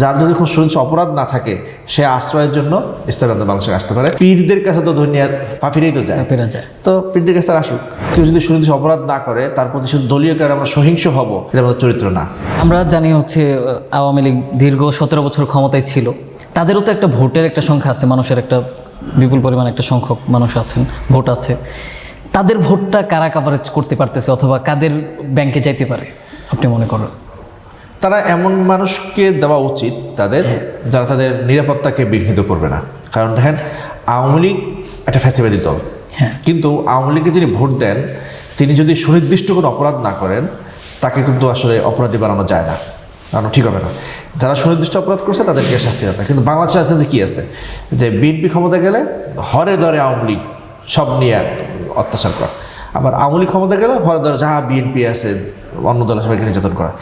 যার যদি খুব সুনিচ্ছ অপরাধ না থাকে সে আশ্রয়ের জন্য ইসলাম বাংলাদেশে আসতে পারে। পীরদের কাছে তো দুনিয়ার পাপিরেই তো যায়। পেরা যায়। তো পীরদের কাছে তারা আসুক। কেউ যদি সুনির্দিষ্ট অপরাধ না করে তার প্রতি শুধু দলীয় কারণে আমরা সহিংস হব এটা আমাদের চরিত্র না। আমরা জানি হচ্ছে আওয়ামী লীগ দীর্ঘ সতেরো বছর ক্ষমতায় ছিল। তাদেরও তো একটা ভোটের একটা সংখ্যা আছে মানুষের একটা বিপুল পরিমাণ একটা সংখ্যক মানুষ আছেন ভোট আছে। তাদের ভোটটা কারা কাভারেজ করতে পারতেছে অথবা কাদের ব্যাংকে যাইতে পারে আপনি মনে করেন? তারা এমন মানুষকে দেওয়া উচিত তাদের যারা তাদের নিরাপত্তাকে বিঘ্নিত করবে না। কারণ দেখেন আওয়ামী লীগ একটা ফ্যাসিবাদী দল। হ্যাঁ। কিন্তু আওয়ামী লীগকে যিনি ভোট দেন তিনি যদি সুনির্দিষ্ট কোনো অপরাধ না করেন তাকে কিন্তু আসলে অপরাধী বানানো যায় না। কারণ ঠিক হবে না। যারা সুনির্দিষ্ট অপরাধ করছে তাদেরকে শাস্তি দেয় কিন্তু বাংলাদেশের রাজনীতি কী আছে? যে বিএনপি ক্ষমতা গেলে হরে দরে আওয়ামী লীগ সব নিয়ে অত্যাচার করা। আবার আওয়ামী লীগ ক্ষমতা গেলে হরে দরে যাহা বিএনপি আছে অন্য দলের সবাইকে নির্যাতন করা।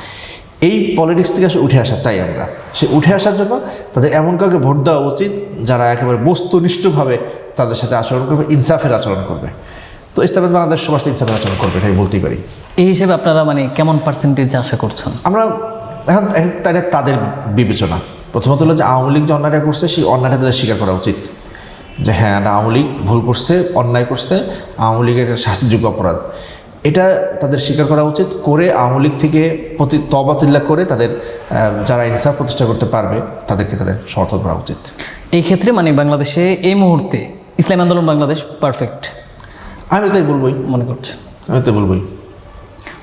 এই পলিটিক্স থেকে আসলে উঠে আসা চাই আমরা। সে উঠে আসার জন্য তাদের এমন কাউকে ভোট দেওয়া উচিত যারা একেবারে বস্তুনিষ্ঠভাবে তাদের সাথে আচরণ করবে ইনসাফের আচরণ করবে। তো ইসলামের বাংলাদেশ সবার সাথে ইনসাফের আচরণ করবে এটাই বলতেই পারি। এই হিসেবে আপনারা মানে কেমন পার্সেন্টেজ আশা করছেন? আমরা এখন তাদের তাদের বিবেচনা। প্রথমত হলো যে আওয়ামী লীগ যে অন্যায়টা করছে সেই অন্যায়টা তাদের স্বীকার করা উচিত। যে হ্যাঁ আওয়ামী লীগ ভুল করছে অন্যায় করছে আওয়ামী লীগের একটা শাস্তিযোগ্য অপরাধ। এটা তাদের স্বীকার করা উচিত করে আওয়ামী লীগ থেকে প্রতি তবাতিল্লা করে তাদের যারা ইনসাফ প্রতিষ্ঠা করতে পারবে তাদেরকে তাদের সমর্থন করা উচিত। এই ক্ষেত্রে মানে বাংলাদেশে এই মুহূর্তে ইসলাম আন্দোলন বাংলাদেশ পারফেক্ট আমি তাই বলবোই। মনে করছি? আমি তো বলবোই।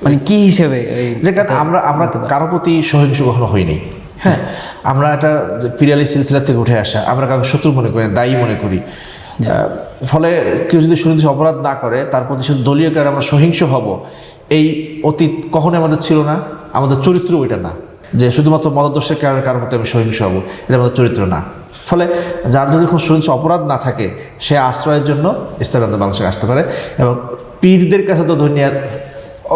মানে কি হিসেবে যে আমরা আমরা কারও প্রতি সহিংস কখনো হইনি হ্যাঁ আমরা একটা পিরিয়ালি সিলসিলার থেকে উঠে আসা আমরা কাউকে শত্রু মনে করি দায়ী মনে করি। ফলে কেউ যদি সুনির্দিষ্ট অপরাধ না করে তার প্রতি শুধু দলীয় কারণে আমরা সহিংস হব এই অতীত কখনোই আমাদের ছিল না আমাদের চরিত্র ওইটা না। যে শুধুমাত্র মদদর্শের কারণে কারোর প্রতি আমি সহিংস হব এটা আমাদের চরিত্র না। ফলে যার যদি খুব সুনির্দিষ্ট অপরাধ না থাকে সে আশ্রয়ের জন্য ইসলাম বাংলাদেশে আসতে পারে এবং পীরদের কাছে তো দুনিয়ার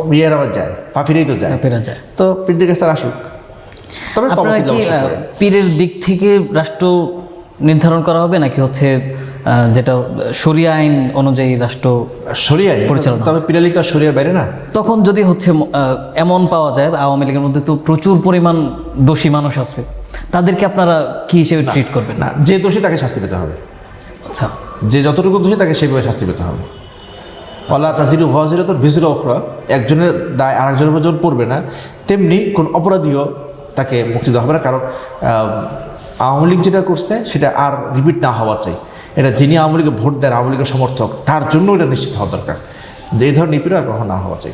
বিয়ের আবার যায় পাপিরেই তো যায়। যায়। তো পীরদের কাছে তারা আসুক। তবে। পীরের দিক থেকে রাষ্ট্র নির্ধারণ করা হবে নাকি হচ্ছে যেটা শরিয়া আইন অনুযায়ী রাষ্ট্র শরিয়ায় পরিচালনা। তবে পিরালি তো শরিয়ার বাইরে না? তখন যদি হচ্ছে এমন পাওয়া যায় আওয়ামী লীগের মধ্যে তো প্রচুর পরিমাণ দোষী মানুষ আছে তাদেরকে আপনারা কি হিসেবে ট্রিট করবেন? না যে দোষী তাকে শাস্তি পেতে হবে। আচ্ছা। যে যতটুকু দোষী তাকে সেইভাবে শাস্তি পেতে হবে। আল্লাহ তাজিরু ভাজিরা তোর ভিজুর অখরা একজনের দায় আরেকজনের উপর যখন পড়বে না তেমনি কোন অপরাধীও তাকে মুক্তি দেওয়া হবে না কারণ আওয়ামী লীগ যেটা করছে সেটা আর রিপিট না হওয়া চাই। এটা যিনি আওয়ামী লীগে ভোট দেন, আওয়ামী লীগের সমর্থক, তার জন্য এটা নিশ্চিত হওয়া দরকার। যে এই ধরনের নিপীড়ন কখনো না হওয়া চাই।